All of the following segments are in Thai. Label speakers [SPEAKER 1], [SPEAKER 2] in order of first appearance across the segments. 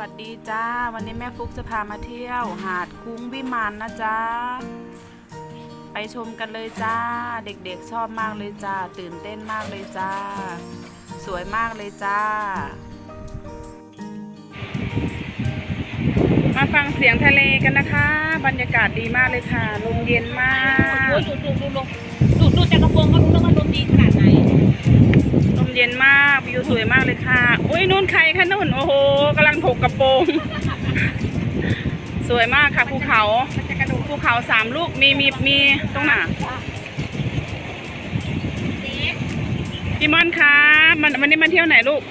[SPEAKER 1] วัสดีจ้า วันนี้แม่ฟุกจะพามาเที่ยว หาดคุ้งวิมานนะจ้าไปชมกันเลยจ้า เด็กๆชอบมากเลยจ้า ตื่นเต้นมากเลยจ้า สวยมากเลยจ้า มาฟังเสียงทะเลกันนะคะ บรรยากาศดีมากเลยค่ะ ลมเย็นมาก
[SPEAKER 2] โอ้ยดูดูดูดูดูดูจากกระโปรงก็รู้แล้วว่าลมดีขนาดไหน
[SPEAKER 1] ลมเย็นมากวิวสวยมากเลยค่ะอุ้ยนู่นใครคะนู่นโอ้โหกำลังถกกระโปรง สวยมากค่ะภูเขา
[SPEAKER 2] มันจะกระโดด
[SPEAKER 1] ภูเขาสามลูกมีมีมีตรงไหนพี่มอนครับมันวันนี้มาเที่ยวไหนลูก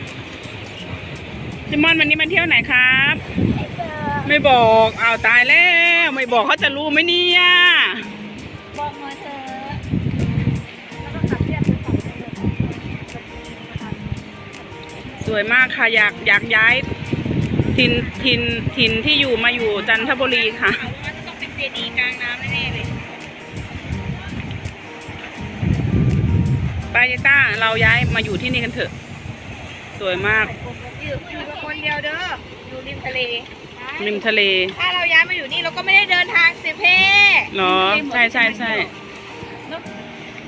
[SPEAKER 1] พี่มอนวันนี้มาเที่ยวไหนครับ ไม่บอกอ้าวตายแล้ว ไม่บอกเขาจะรู้ไหมเนี่ย
[SPEAKER 2] บอกมาเถอะแล้วก็ขับเรียบไปสองกิโล
[SPEAKER 1] สวยมากค่ะอยากอยากย้ายถิ่นถิ่นถิ่นที่อยู่มาอยู่จันทบุรีค่ะ
[SPEAKER 2] ว่าจะต้องเป็นเจดีย์กลางน้ำแน่ๆเลย
[SPEAKER 1] ไปยายต้าเราย้ายมาอยู่ที่นี่กันเถอะ สวยมาก
[SPEAKER 2] อยู่อยู่กับคนเดียวเด้อ อยู่ริมทะเล
[SPEAKER 1] ริมทะเล
[SPEAKER 2] ถ้าเราย้ายมาอยู่นี่เราก็ไม่ได้เดินทางเสียเพ
[SPEAKER 1] เหรอ ใช่ใช่ใช่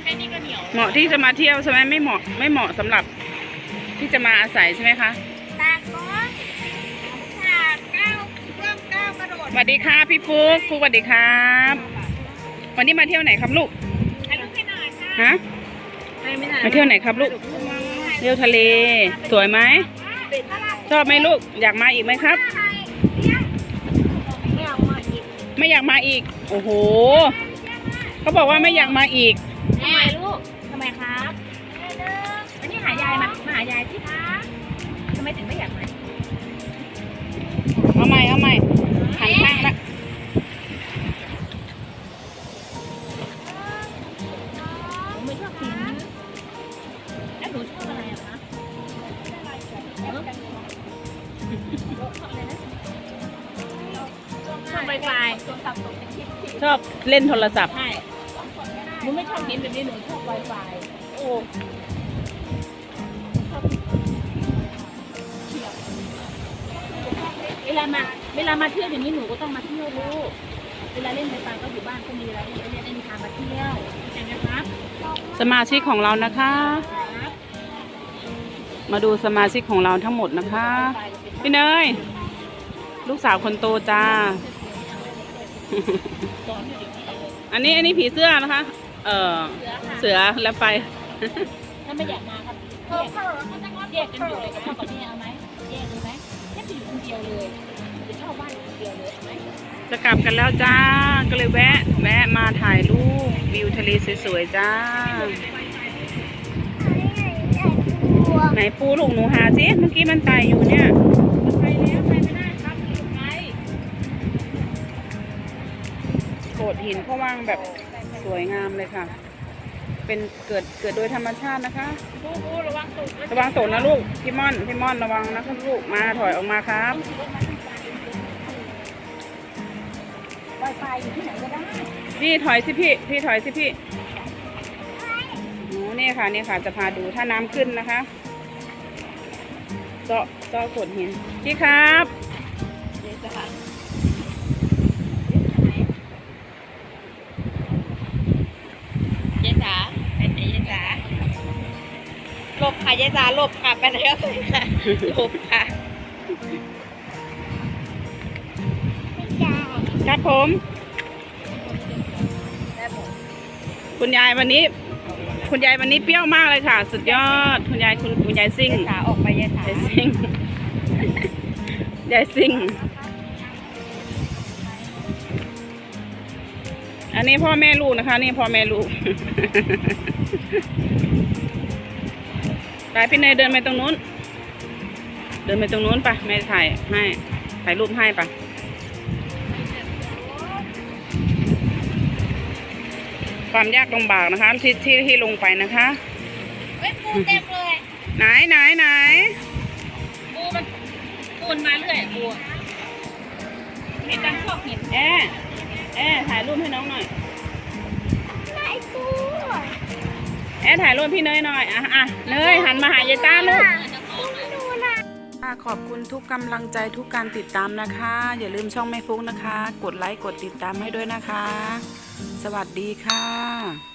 [SPEAKER 2] แค่นี้ก็เหนียว
[SPEAKER 1] เหมาะที่จะมาเที่ยวใช่ไหมไม่เหมาะไม่เหมาะสำหรับที่จะมาอาศัยใช่ไหมคะ
[SPEAKER 2] ตากก้อนตากก้าวเริ่มก้าวกระโดด
[SPEAKER 1] สวัสดีค่ะพี่ฟุกฟุกสวัสดีครับ วันนี้มาเที่ยวไหนครับลูก
[SPEAKER 2] ถ่ายรูปให้หน่อยค่ะ
[SPEAKER 1] ฮะมาเที่ยวไหนครับลูกเที่ยวทะเล สวยไหมชอบไหมลูกอยากมาอีกไหมครับ
[SPEAKER 2] ไม่อ
[SPEAKER 1] ยากมาอีก โอ้โหเขาบอกว่าไม่อยากมาอีก
[SPEAKER 2] ทำไมลูก ทำไมครับ อันนี้หายายมา มาหายายที่คะทำไมถึงไม่อยาก ไวไฟ
[SPEAKER 1] ชอบเล่นโทรศัพท์
[SPEAKER 2] ใช่หนูไม่ชอบกินแบบนี้หนูชอบไวไฟโอ้เวลามาเวลามาเที่ยวอย่างนี้หนูก็ต้องมาเที่ยวลูกเวลาเล่นไวไฟก็อยู่บ้านก็มีเวลาเล่นก็เล่นทางมาเที่ยวเข้าใจไหมครับ
[SPEAKER 1] สมาชิกของเรานะคะ
[SPEAKER 2] ครับ
[SPEAKER 1] มาดูสมาชิกของเราทั้งหมดนะคะ พี่เนยลูกสาวคนโตจ้า อันนี้อันนี้ผีเสื้อนะคะ เออ
[SPEAKER 2] เสือค่ะ
[SPEAKER 1] เสือและไฟ
[SPEAKER 2] ถ้าไม่อยากมาครับแยกแยกกันอยู่เลยกับพ่อกับแม่เอาไหมแยกเลยไหมแยกไปอยู่คนเดียวเลยหรือเช่าบ้านอยู่คนเดียวเลยเอาไหม
[SPEAKER 1] จะกลับกันแล้วจ้า ก็เลยแวะ แวะมาถ่ายรูปวิวทะเลสวยๆจ้า ไหนปูลูกหนูหาสิเมื่อกี้มันไต่อยู่เนี่ย
[SPEAKER 2] ด
[SPEAKER 1] หินเขาวางแบบสวยงามเลยค่ะ เป็นเกิดเกิดโดยธรรมชาตินะคะ
[SPEAKER 2] บูบูระวังตก
[SPEAKER 1] ระวังตกนะลูก พี่ม่อน พี่ม่อนระวังนะครับลูก มาถอยออกมาครับ
[SPEAKER 2] ไวไฟอยู่ที่ไหนก็ได้
[SPEAKER 1] พี่ถอยสิพี่ พี่ถอยสิพี่โอ้นี่ค่ะนี่ค่ะ จะพาดูถ้าน้ำขึ้นนะคะเจาะเจาะโขดหินพี่ครับ
[SPEAKER 2] ลบค่ะเจ๊จ๋าหลบค่ะไปไหนก็ไปค่ะหลบค่ะ
[SPEAKER 1] ครับผม คุณยายวันนี้ คุณยายวันนี้เปรี้ยวมากเลยค่ะ สุดยอด คุณยายคุณคุณยายซิ่ง
[SPEAKER 2] เจ๊จ๋าออกไปเจ๊จ๋ายา
[SPEAKER 1] ยซิ่งยายซิ่งอันนี้พ่อแม่ลูกนะคะ นี่พ่อแม่ลูก ไปพี่เนยเดินไปตรงนู้น เดินไปตรงนู้นไปแม่ถ่ายให้ถ่ายรูปให้ปะความยากลำบากนะคะ ที่ที่ที่ลงไปนะคะ
[SPEAKER 2] เฮ้ยปูเต็มเลย
[SPEAKER 1] ไหนไหนไหน
[SPEAKER 2] ปูมันปูนมาเรื่อยปูเห็นดังชอบเห็น
[SPEAKER 1] แอแอถ่ายรูปให้น้องหน่อย แอร์ถ่ายรูปพี่เนยหน่อยอะอะเนยหันมาหายายต้าลูกขอบคุณทุกกำลังใจทุกการติดตามนะคะ อย่าลืมช่องแม่ฟุ้งนะคะ กดไลค์กดติดตามให้ด้วยนะคะ สวัสดีค่ะ